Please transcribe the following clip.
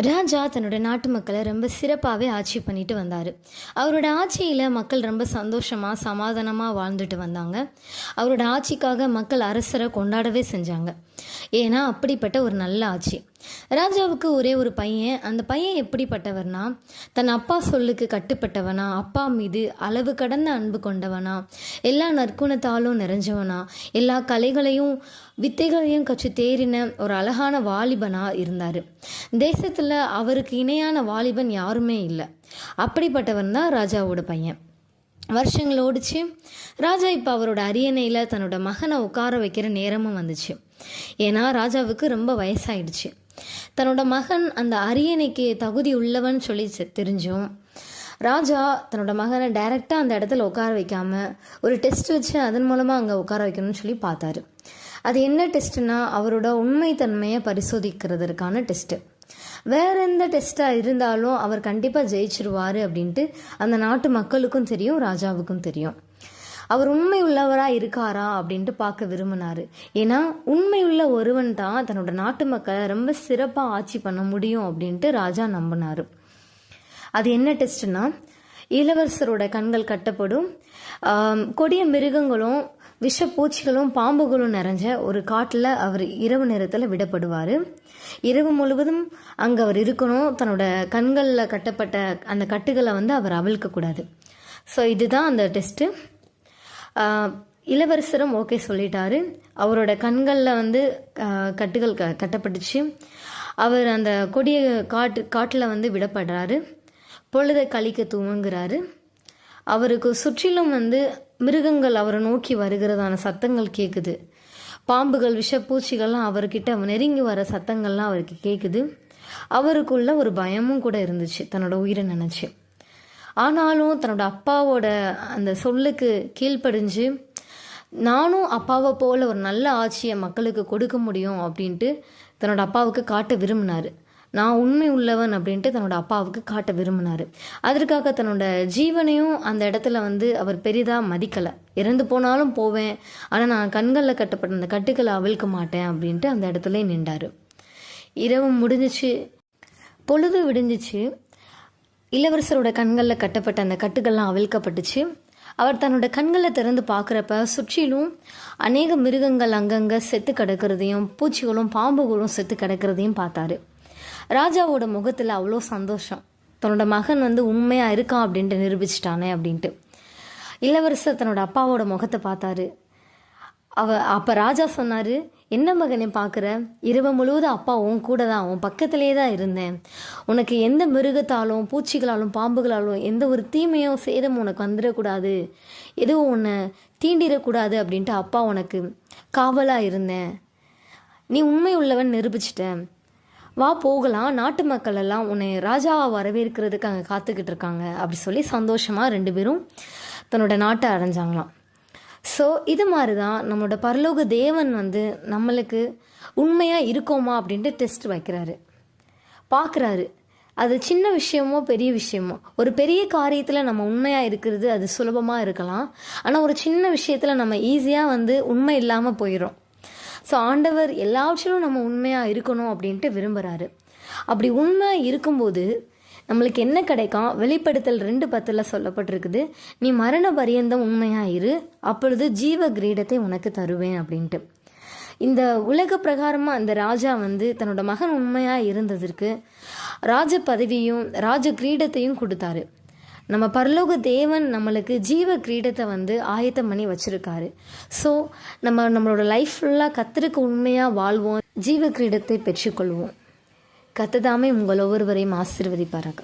ராஜா தன்னோட நாட்டு மக்களை ரொம்ப சிறப்பாகவே ஆட்சி பண்ணிட்டு வந்தார். அவரோட ஆட்சியில் மக்கள் ரொம்ப சந்தோஷமாக சமாதானமாக வாழ்ந்துட்டு வந்தாங்க. அவரோட ஆட்சிக்காக மக்கள் அரசரை கொண்டாடவே செஞ்சாங்க. ஏன்னா அப்படிப்பட்ட ஒரு நல்ல ஆட்சி. ராஜாவுக்கு ஒரே ஒரு பையன். அந்த பையன் எப்படிப்பட்டவர்னா தன் அப்பா சொல்லுக்கு கட்டுப்பட்டவனா? அப்பா மீது அளவு கடந்த அன்பு கொண்டவனா? எல்லா நற்குணத்தாலும் நிறைஞ்சவனா? எல்லா கலைகளையும் வித்தைகளையும் கற்று தேறின ஒரு அழகான வாலிபனாக இருந்தார். தேசத்தில் அவருக்கு இணையான வாலிபன் யாருமே இல்லை. அப்படிப்பட்டவன் தான் ராஜாவோட பையன். வருஷங்கள் ஓடிச்சு. ராஜா இப்போ அவரோட அரியணையில் தன்னோட மகனை உட்கார வைக்கிற நேரமும் வந்துச்சு. ஏன்னா ராஜாவுக்கு ரொம்ப வயசாயிடுச்சு. தன்னோட மகன் அந்த அரியணைக்கு தகுதி உள்ளவன் சொல்லி தெரிஞ்சும். ராஜா தன்னோட மகனை டைரெக்டாக அந்த இடத்துல உட்கார வைக்காம ஒரு டெஸ்ட் வச்சு அதன் மூலமாக அங்கே உட்கார வைக்கணும்னு சொல்லி பார்த்தாரு. அது என்ன டெஸ்ட்னா அவரோட உண்மைத்தன்மையை பரிசோதிக்கிறதுக்கான டெஸ்ட்டு வேற எந்த டெஸ்ட்டாக இருந்தாலும் அவர் கண்டிப்பாக ஜெயிச்சிருவாரு அப்படின்ட்டு அந்த நாட்டு மக்களுக்கும் தெரியும் ராஜாவுக்கும் தெரியும். அவர் உண்மை உள்ளவராக இருக்காரா அப்படின்ட்டு பார்க்க விரும்பினார். ஏன்னா உண்மையுள்ள ஒருவன் தான் தன்னோட நாட்டு மக்களை ரொம்ப சிறப்பாக ஆட்சி பண்ண முடியும் அப்படின்ட்டு ராஜா நம்பினாரு. அது என்ன டெஸ்ட்னா இளவரசரோட கண்கள் கட்டப்படும். கொடிய மிருகங்களும் விஷப்பூச்சிகளும் பாம்புகளும் நிறைஞ்ச ஒரு காட்டில் அவர் இரவு நேரத்தில் விடப்படுவார். இரவு முழுவதும் அங்கே அவர் இருக்கணும். தன்னோட கண்களில் கட்டப்பட்ட அந்த கட்டுகளை வந்து அவர் அவிழ்க்கக்கூடாது. ஸோ இதுதான் அந்த டெஸ்ட்டு இளவரசரும் ஓகே சொல்லிட்டாரு. அவரோட கண்களில் வந்து கட்டுகள் க கட்டப்பட்டுச்சு. அவர் அந்த கொடிய காட்டு காட்டில் வந்து விடப்படுறாரு. பொழுதை கழிக்க துவங்குறாரு. அவருக்கு சுற்றிலும் வந்து மிருகங்கள் அவரை நோக்கி வருகிறதான சத்தங்கள் கேட்குது பாம்புகள் விஷப்பூச்சிகள்லாம் அவர்கிட்ட நெருங்கி வர சத்தங்கள்லாம் அவருக்கு கேட்குது அவருக்குள்ள ஒரு பயமும் கூட இருந்துச்சு தன்னோட உயிரை நினச்சி. ஆனாலும் தன்னோட அப்பாவோட அந்த சொல்லுக்கு கீழ்ப்படிஞ்சு நானும் அப்பாவை போல ஒரு நல்ல ஆட்சியை மக்களுக்கு கொடுக்க முடியும் அப்படின்ட்டு தன்னோட அப்பாவுக்கு காட்ட விரும்பினார். நான் உண்மை உள்ளவன் அப்படின்ட்டு தன்னோட அப்பாவுக்கு காட்ட விரும்பினார். அதற்காக தன்னோட ஜீவனையும் அந்த இடத்துல வந்து அவர் பெரிதாக மதிக்கலை. இறந்து போனாலும் போவேன் ஆனால் நான் கண்களில் கட்டப்பட்ட அந்த கட்டுக்களை அவிழ்க்க மாட்டேன் அப்படின்ட்டு அந்த இடத்துல நின்றார். இரவு முடிஞ்சிச்சு. பொழுது விடிஞ்சிச்சு. இளவரசரோட கண்களில் கட்டப்பட்ட அந்த கட்டுகள்லாம் அவிழ்க்கப்பட்டுச்சு. அவர் தன்னோட கண்களை திறந்து பார்க்குறப்ப சுற்றிலும் அநேக மிருகங்கள் அங்கங்கே செத்து கிடக்கிறதையும் பூச்சிகளும் பாம்புகளும் செத்து கிடக்கிறதையும் பார்த்தாரு. ராஜாவோட முகத்தில் அவ்வளோ சந்தோஷம். தன்னோட மகன் வந்து உண்மையாக இருக்கான் அப்படின்ட்டு நிரூபிச்சிட்டானே அப்படின்ட்டு. இளவரசர் தன்னோட அப்பாவோட முகத்தை பார்த்தாரு. அவ அப்போ ராஜா சொன்னார் என்ன மகனை பார்க்குற? இரவு முழுவதும் அப்பா உன் கூட தான் உன் பக்கத்திலே தான் இருந்தேன். உனக்கு எந்த மிருகத்தாலும் பூச்சிகளாலும் பாம்புகளாலும் எந்த ஒரு தீமையோ சேதமும் உனக்கு வந்துடக்கூடாது. எதுவும் உன்னை தீண்டிடக்கூடாது அப்படின்ட்டு அப்பா உனக்கு காவலாக இருந்தேன். நீ உண்மை உள்ளவன் நிரூபிச்சிட்ட. வா போகலாம் நாட்டு மக்கள் எல்லாம் உன்னை ராஜாவை வரவேற்கிறதுக்கு அங்கே காத்துக்கிட்டு இருக்காங்க. அப்படி சொல்லி சந்தோஷமாக ரெண்டு பேரும் தன்னோட நாட்டை அடைஞ்சாங்களாம். ஸோ இது மாதிரி தான் நம்மளோட பரலோக தேவன் வந்து நம்மளுக்கு உண்மையாக இருக்கோமா அப்படின்ட்டு டெஸ்ட் வைக்கிறாரு. பார்க்குறாரு. அது சின்ன விஷயமோ பெரிய விஷயமோ. ஒரு பெரிய காரியத்தில் நம்ம உண்மையாக இருக்கிறது அது சுலபமாக இருக்கலாம். ஆனால் ஒரு சின்ன விஷயத்தில் நம்ம ஈஸியாக வந்து உண்மை இல்லாமல் போயிடும் ஸோ ஆண்டவர் எல்லாவற்றிலும் நம்ம உண்மையாக இருக்கணும் அப்படின்ட்டு விரும்புகிறாரு அப்படி உண்மை இருக்கும்போது நம்மளுக்கு என்ன கிடைக்கும்? வெளிப்படுத்தல் ரெண்டு பத்தில் சொல்லப்பட்டிருக்குது. நீ மரண பரியந்தம் உண்மையாக இரு. அப்பொழுது ஜீவ கிரீடத்தை உனக்கு தருவேன் அப்படின்ட்டு. இந்த உலக பிரகாரமாக அந்த ராஜா வந்து தன்னோட மகன் உண்மையாக இருந்ததற்கு ராஜ பதவியும் ராஜ கிரீடத்தையும் கொடுத்தாரு. நம்ம பரலோக தேவன் நம்மளுக்கு ஜீவ கிரீடத்தை வந்து ஆயத்தம் பண்ணி வச்சிருக்காரு. ஸோ நம்ம நம்மளோட லைஃப் ஃபுல்லாக கத்திருக்கு உண்மையாக வாழ்வோம் ஜீவ கிரீடத்தை பெற்றுக்கொள்வோம். கத்ததாமே உங்கள் ஒவ்வொருவரையும் ஆசிர்வதிப்பாராக.